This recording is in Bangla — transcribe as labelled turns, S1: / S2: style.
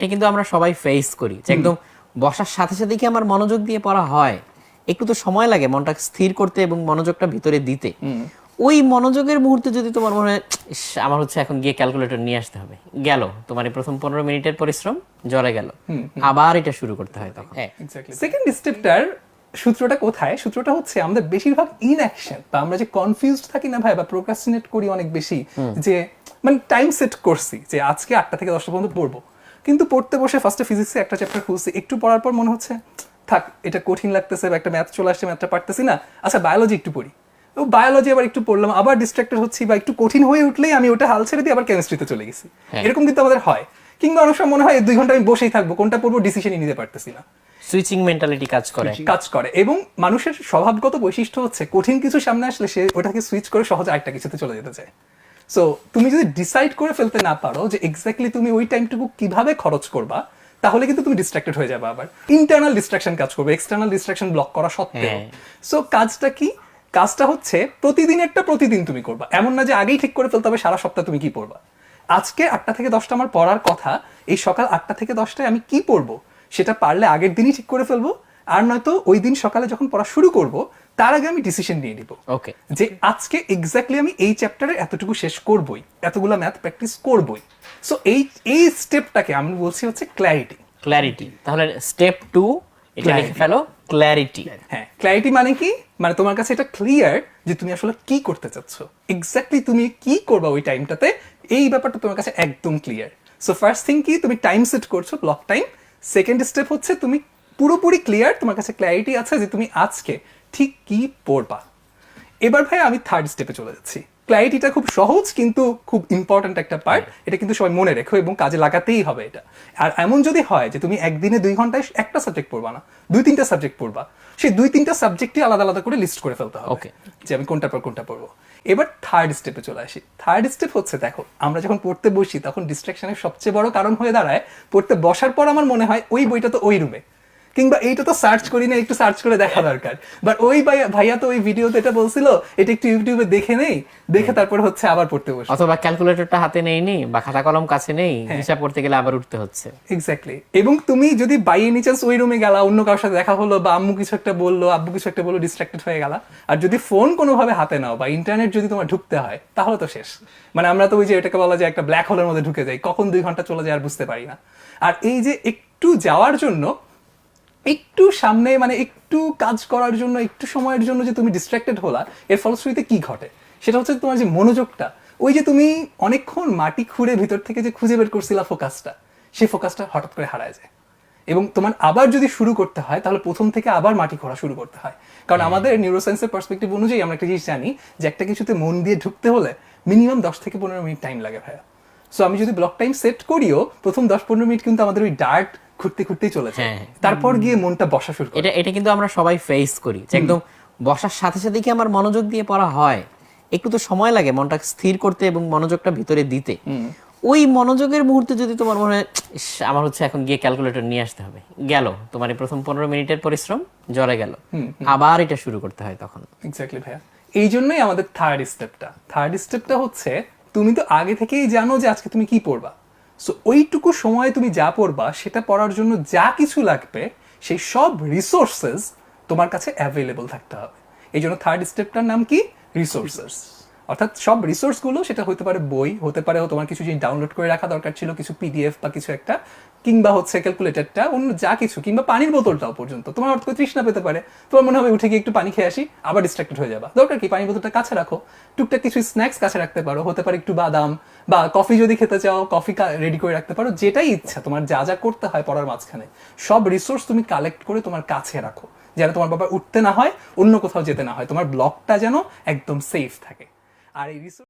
S1: এটা কিন্তু আমরা সবাই ফেস করি যে একদম বসার সাথে সাথে কি আমার মনোযোগ দিয়ে পড়া হয়? একটু তো সময় লাগে মনটা স্থির করতে এবং মনোযোগটা ভিতরে দিতে। ওই মনোযোগের মুহূর্তে যদি তোমার মনে হয় আমার হচ্ছে এখন গিয়ে ক্যালকুলেটর নিয়ে আসতে হবে। গেল। তোমার এই প্রথম পনেরো মিনিটের পরিশ্রম জলে গেল। আবার এটা শুরু করতে হয় তখন। হ্যাঁ
S2: সেকেন্ড স্টেপটার সূত্রটা কোথায়? সূত্রটা হচ্ছে আমাদের বেশিরভাগ ইনঅ্যাকশন বা আমরা যে কনফিউজড থাকি না ভাই বা প্রোক্রাস্টিনেট করি অনেক বেশি যে মানে টাইম সেট করছি যে আজকে আটটা থেকে দশটা পর্যন্ত পড়ব। কিন্তু পড়তে বসে ফার্স্টে ফিজিক্সে একটা চ্যাপ্টার খুলছি। একটু পড়ার পর মনে হচ্ছে থাক এটা কঠিন লাগতেছে বা একটা ম্যাথ চলে আসছে ম্যাথটা পারতেছি না। আচ্ছা বায়োলজি একটু পড়ি। ও বায়োলজি আবার একটু পড়লাম আবার ডিস্ট্রাক্টেড হচ্ছি বা একটু কঠিন হয়ে উঠলেই আমি ওটা হাল ছেড়ে দিয়ে আবার কেমিস্ট্রিতে চলে গেছি। এরকম কিন্তু আমাদের হয়। কিংবা অনেক সময় মনে হয় দুই ঘণ্টা আমি বসেই থাকব কোনটা পড়ব ডিসিশনই নিতে পারতেছি না।
S1: সুইচিং মেন্টালিটি কাজ করে।
S2: কাজ করে। এবং মানুষের স্বভাবগত বৈশিষ্ট্য হচ্ছে কঠিন কিছু সামনে আসলে সে ওটাকে সুইচ করে সহজে আরেকটা কিছুতে চলে যেতে চায়। সো তুমি যদি ডিসাইড করে ফেলতে না পারো যে এক্স্যাক্টলি তুমি ওই টাইমটুকু কীভাবে খরচ করবা তাহলে কিন্তু তুমি ডিস্ট্রাক্টেড হয়ে যাবে আবার। ইন্টারনাল ডিস্ট্রাকশন কাজ করবে এক্সটার্নাল ডিস্ট্রাকশন ব্লক করা সত্ত্বেও।
S1: হ্যাঁ।
S2: সো কাজটা কি? কাজটা হচ্ছে প্রতিদিন একটা প্রতিদিন তুমি করবা। এমন না যে আগেই ঠিক করে ফেলতে হবে সারা সপ্তাহ তুমি কি পড়বা। আজকে আটটা থেকে দশটা আমার পড়ার কথা এই সকাল আটটা থেকে দশটায় আমি কি পড়ব? সেটা পারলে আগের দিনই ঠিক করে ফেলব। আর নয়তো ওই দিন সকালে যখন পড়া শুরু করব তার আগে আমি ডিসিশন নিয়ে নিব।
S1: ওকে
S2: যে আজকে এক্স্যাক্টলি আমি এই চ্যাপ্টারের এতটুকু শেষ করবই এতগুলো ম্যাথ প্র্যাকটিস করবই। সো এই এই স্টেপটাকে আমি বলছি হচ্ছে ক্ল্যারিটি
S1: ক্ল্যারিটি তাহলে স্টেপ টু এটা লিখে ফেলো ক্ল্যারিটি
S2: হ্যাঁ ক্ল্যারিটি মানে কি? মানে তোমার কাছে এটা ক্লিয়ার যে তুমি আসলে কি করতে চাচ্ছ। এক্স্যাক্টলি তুমি কি করবা ওই টাইমটাতে এই ব্যাপারটা তোমার কাছে একদম ক্লিয়ার সো ফার্স্ট থিং কি? তুমি টাইম সেট করছ ব্লক টাইম সেকেন্ড স্টেপ হচ্ছে তুমি পুরোপুরি ক্লিয়ার তোমার কাছে ক্ল্যারিটি আছে যে তুমি আজকে ঠিক কি পড়বা এবার ভাই আমি থার্ড স্টেপে চলে যাচ্ছি। ক্ল্যারিটিটা খুব সহজ কিন্তু খুব ইম্পর্ট্যান্ট একটা পার্ট এটা কিন্তু সবাই মনে রেখো এবং কাজে লাগাতেই হবে এটা। আর এমন যদি হয় যে তুমি একদিনে দুই ঘন্টায় একটা সাবজেক্ট পড়বা না দুই তিনটা সাবজেক্ট পড়বা সেই দুই তিনটা সাবজেক্টই আলাদা আলাদা করে লিস্ট করে ফেলতে হবে. যে আমি কোনটা পর কোনটা পড়ব। এবার থার্ড স্টেপে চলে আসি। থার্ড স্টেপ হচ্ছে দেখো আমরা যখন পড়তে বসি তখন ডিস্ট্রাকশনের সবচেয়ে বড় কারণ হয়ে দাঁড়ায় পড়তে বসার পর আমার মনে হয় ওই বইটা তো ওই রুমে কিংবা এইটা তো সার্চ করি না একটু সার্চ করে দেখা দরকার। বাট ওই ভাইয়া ভাইয়া তো ওই ভিডিওতে এটা বলছিল এটা একটু ইউটিউবে দেখে নেই দেখে তারপর হচ্ছে আবার পড়তে বসে
S1: অথবা ক্যালকুলেটরটা হাতে নেই নি বা খাতা কলম কাছে নেই
S2: হ্যাঁ।
S1: হিসাব করতে গেলে আবার উঠতে হচ্ছে।
S2: এক্স্যাক্টলি এবং তুমি যদি বাই এনি চান্স ওই রুমে গেলা অন্য কারোর সাথে দেখা হলো বা আম্মু কিছু একটা বলল আব্বু কিছু একটা বলল ডিস্ট্রাক্টেড হয়ে গেলা আর যদি ফোন কোনোভাবে হাতে নাও বা ইন্টারনেট যদি তোমার ঢুকতে হয় তাহলে তো শেষ। মানে আমরা তো ওই যে এটাকে বলা যায় একটা ব্ল্যাক হোলের মধ্যে ঢুকে যাই কখন দুই ঘণ্টা চলে যায় আর বুঝতে পারি না। আর এই যে একটু যাওয়ার জন্য একটু সামনে মানে একটু কাজ করার জন্য একটু সময়ের জন্য যে তুমি ডিস্ট্রাক্টেড হলা এর ফলশ্রুতিতে কি ঘটে? সেটা হচ্ছে তোমার যে মনোযোগটা। ওই যে তুমি অনেকক্ষণ মাটি খুঁড়ে ভিতর থেকে যে খুঁজে বের করছিলা ফোকাসটা সেই ফোকাসটা হঠাৎ করে হারায় যায়। এবং তোমার আবার যদি শুরু করতে হয় তাহলে প্রথম থেকে আবার মাটি খোঁড়া শুরু করতে হয়। কারণ আমাদের নিউরোসায়েন্সের পার্সপেক্টিভ অনুযায়ী আমরা একটা জিনিস জানি যে একটা কিছুতে মন দিয়ে ঢুকতে হলে মিনিমাম দশ থেকে পনেরো মিনিট টাইম লাগে ভাইয়া। সো আমি যদি ব্লক টাইম সেট করিও প্রথম দশ পনেরো মিনিট কিন্তু আমাদের ওই ডার্ট ঘুরতে ঘুরতেই চলে যায়
S1: হ্যাঁ।
S2: তারপর গিয়ে মনটা বসা শুরু
S1: এটা এটা কিন্তু আমরা সবাই ফেস করি যে একদম বসার সাথে সাথে কি আমার মনোযোগ দিয়ে পড়া হয়? একটু তো সময় লাগে মনটা স্থির করতে এবং মনোযোগটা ভিতরে দিতে। ওই মনোযোগের মুহূর্তে যদি তোমার মনে হয় আমার হচ্ছে এখন গিয়ে ক্যালকুলেটর নিয়ে আসতে হবে। গেল। তোমার প্রথম পনেরো মিনিটের পরিশ্রম জলে গেল। আবার এটা শুরু করতে হয় তখন।
S2: এক্স্যাক্টলি ভাইয়া। এই জন্যই আমাদের থার্ড স্টেপটা থার্ড স্টেপটা হচ্ছে তুমি তো আগে থেকেই জানো যে আজকে তুমি কি পড়বা। সো ওইটুকু সময় তুমি যা পড়বা, সেটা পড়ার জন্য যা কিছু লাগবে, সেই সব রিসোর্সেস তোমার কাছে অ্যাভেলেবল থাকতে হবে। এই জন্য থার্ড স্টেপটার নাম কি? রিসোর্সেস অর্থাৎ সব রিসোর্সগুলো সেটা হতে পারে বই, হতে পারে তোমার কিছু জিনিস ডাউনলোড করে রাখা দরকার ছিল, কিছু পিডিএফ বা কিছু একটা, কিংবা হচ্ছে ক্যালকুলেটরটা অন্য যা কিছু, কিংবা পানির বোতলটাও পর্যন্ত। তোমার অর্থ তৃষ্ণা পেতে পারে। তোমার মনে হবে উঠে গিয়ে একটু পানি খেয়ে আসি, আবার ডিস্ট্রাক্টেড হয়ে যাবা। দরকার কি? পানির বোতলটা কাছে রাখো। টুকটাক কিছু স্ন্যাক্স কাছে রাখতে পারো। হতে পারে একটু বাদাম, বা কফি যদি খেতে চাও কফি রেডি করে রাখতে পারো। যেটাই ইচ্ছা, তোমার যা যা করতে হয় পড়ার মাঝখানে, সব রিসোর্স তুমি কালেক্ট করে তোমার কাছে রাখো। যেন তোমার বাবা উঠতে না হয়, অন্য কোথাও যেতে না হয়। তোমার ব্লকটা যেন একদম সেফ থাকে। আর এই রিসোর্স